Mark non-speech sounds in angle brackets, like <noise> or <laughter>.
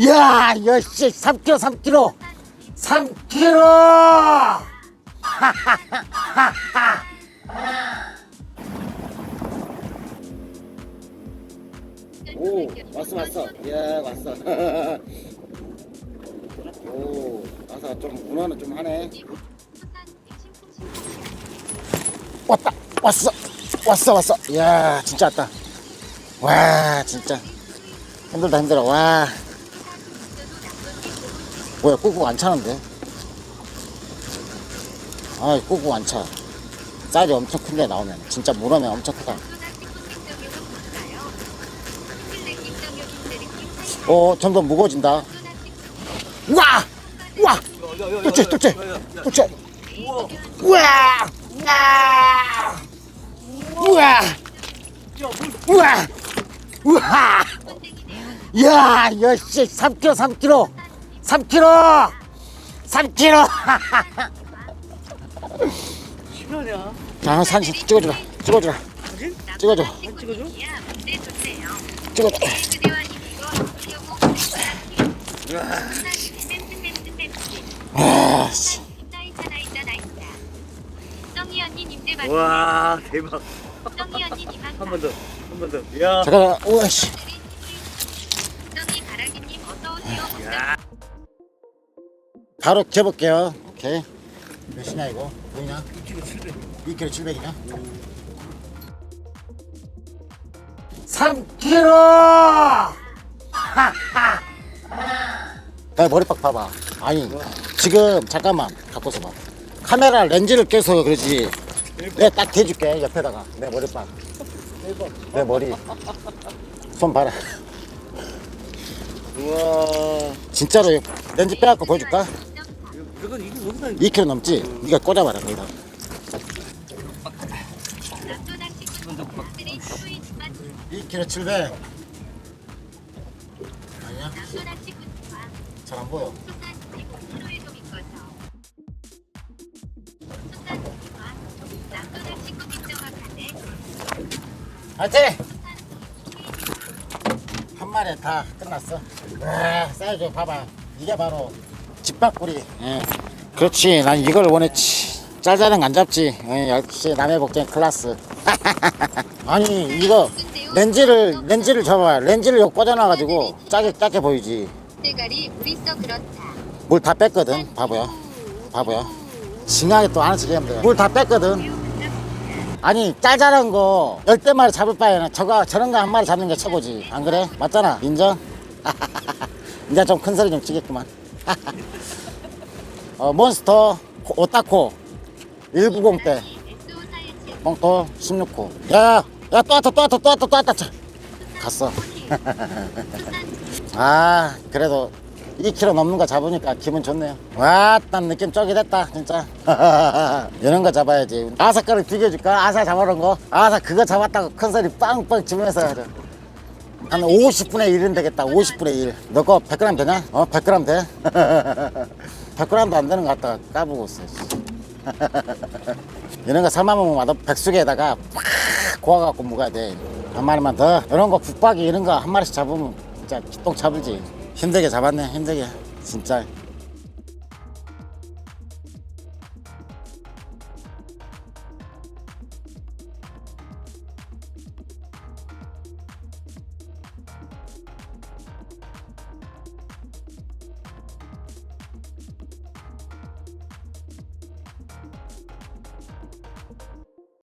야, 역시 3kg, 3kg, 3kg. 오, 왔어, 왔어. 야, 왔어. <laughs> 오, 와서 좀 문어는 좀 하네. 왔다, 왔어, 왔어, 왔어. 야, 진짜 왔다. 와, 진짜 힘들다 힘들어. 와, 뭐야, 꾹꾹 안 차는데? 아, 꾹꾹 안 차. 쌀이 엄청 큰데 나오면 진짜 문어면 엄청 크다. 어, 점점 무거워진다. 와! 와! 뚝째, 뚝째, 뚝째. 우와! 우와! 우와! 우와! 야, 역시 3kg, 3kg, 3kg, 3kg. 실화냐? 자, 사진 찍어주라, 찍어주라, 사진? 찍어줘, 찍어줘? 찍어줘. 아, 씨. 와 대박 한 번 더 한 번 더. 야. 잠깐만, 우와, 씨. 바로 재볼게요. 오케이. 몇이냐, 이거? 뭐냐? 2kg 700. 2kg 700이냐? 3kg! 나 머리빡 봐봐. 아니, 지금 잠깐만 갖고 있어봐. 카메라 렌즈를 껴서 그러지. 내가 딱 대줄게 옆에다가 내 머리빡. 내 머리. 손 봐라. 우와. 진짜로 렌즈 빼갖고 보여줄까? 2kg 넘지? 네가 꽂아봐라 거기다. 친구들이 스위치만 2kg 700. 아니야? 잘 안 보여. 화이팅! 한 마리 다 끝났어. 와, 사이즈 봐봐. 이게 바로 집밥구리. 예. 그렇지. 난 이걸 원했지. 짤짤한 안 잡지. 예, 역시 남의 복장 클라스. <laughs> 아니 이거 렌즈를 렌즈를 잡아. 렌즈를 여기 꽂아놔가지고 짜게 짜게 보이지. 대가리 물이 써 그렇다 물 다 뺐거든. 바보야. 바보야. 징하게 또 안아서 얘기하면 돼. 물 다 뺐거든. 아니 짤짤한 거 열대 마리 잡을 바에는 저거 저런 거 한 마리 잡는 게 최고지 안 그래? 맞잖아 인정? <laughs> 이제 좀 큰 소리 좀 치겠구만 <laughs> 어, 몬스터 코- 오타코 190대 SO 사이즈 몽토 16호. 야야 또 왔다 또 왔다 또 왔다 또 왔다. 자, 갔어. <laughs> 아 그래도 2kg 넘는 거 잡으니까 기분 좋네요. 와딴 느낌 쪽이 됐다 진짜. <laughs> 이런 거 잡아야지. 아사 거를 비교해줄까? 아사 잡아놓은 거? 아사 그거 잡았다고 큰 소리 빵빵 치면서. 한 50분의 1은 되겠다 50분의 1 너 거 100g 되냐? 어 100g 돼? <laughs> 100g도 안 되는 거 같다가 까보고 있어 씨. <laughs> 이런 거 3만 원마다 백숙에다가 팍 고아갖고 먹어야 돼. 한 마리만 더. 이런 거 북박이 이런 거 한 마리씩 잡으면 진짜 기똥 잡을지. 힘들게 잡았네, 힘들게. 진짜.